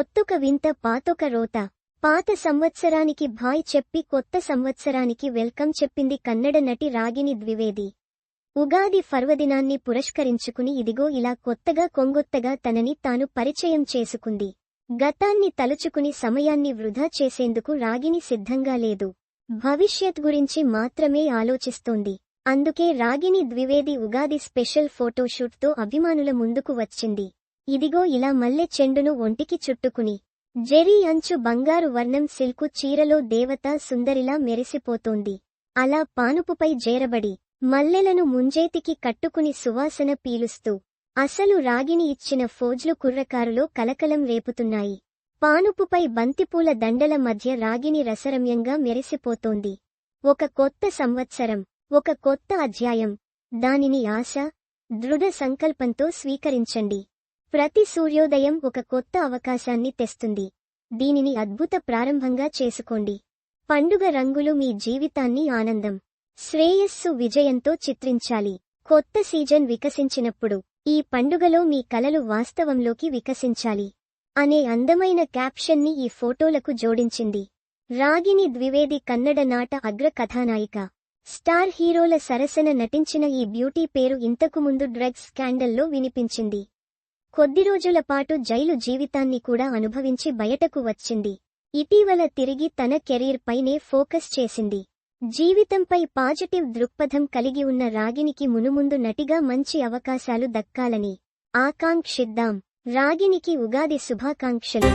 కొత్తొక వింత పాతొక రోత. పాత సంవత్సరానికి భాయ్ చెప్పి కొత్త సంవత్సరానికి వెల్కమ్ చెప్పింది కన్నడ నటి రాగిని ద్వివేది. ఉగాది పర్వదినాన్ని పురస్కరించుకుని ఇదిగో ఇలా కొత్తగా కొంగొత్తగా తనని తాను పరిచయం చేసుకుంది. గతాన్ని తలుచుకుని సమయాన్ని వృధా చేసేందుకు రాగిని సిద్ధంగా లేదు. భవిష్యత్ గురించి మాత్రమే ఆలోచిస్తోంది. అందుకే రాగిని ద్వివేది ఉగాది స్పెషల్ ఫోటోషూట్తో అభిమానుల ముందుకు వచ్చింది. ఇదిగో ఇలా మల్లె చెండును ఒంటికి చుట్టుకుని. జెరీ అంచు బంగారు వర్ణం సిల్కు చీరలో దేవత సుందరిలా మెరిసిపోతోంది. అలా పానుపుపై జేరబడి మల్లెలను ముంజేతికి కట్టుకుని సువాసన పీలుస్తూ అసలు రాగిని ఇచ్చిన ఫోజ్లు కుర్రకారులో కలకలం రేపుతున్నాయి. పానుపుపై బంతిపూల దండల మధ్య రాగిని రసరమ్యంగా మెరిసిపోతోంది. ఒక కొత్త సంవత్సరం ఒక కొత్త అధ్యాయం. దానిని ఆశ దృఢ సంకల్పంతో స్వీకరించండి. ప్రతి సూర్యోదయం ఒక కొత్త అవకాశాన్ని తెస్తుంది. దీనిని అద్భుత ప్రారంభంగా చేసుకోండి. పండుగ రంగులు మీ జీవితాన్ని ఆనందం శ్రేయస్సు విజయంతో చిత్రించాలి. కొత్త సీజన్ వికసించినప్పుడు ఈ పండుగలో మీ కలలు వాస్తవంలోకి వికసించాలి అనే అందమైన క్యాప్షన్ని ఈ ఫోటోలకు జోడించింది. రాగిని ద్వివేది కన్నడ నాట అగ్ర కథానాయిక స్టార్ హీరోల సరసన నటించిన ఈ బ్యూటీ పేరు ఇంతకుముందు డ్రగ్స్ స్కాండల్లో వినిపించింది. కొద్ది రోజుల పాటు జైలు జీవితాన్ని కూడా అనుభవించి బయటకు వచ్చింది. ఇటీవల తిరిగి తన కెరీర్ పైనే ఫోకస్ చేసింది. జీవితంపై పాజిటివ్ దృక్పథం కలిగి ఉన్న రాగినికి మునుముందు నటిగా మంచి అవకాశాలు దక్కాలని. ఆకాంక్షిద్దాం. రాగినికి ఉగాది శుభాకాంక్షలు.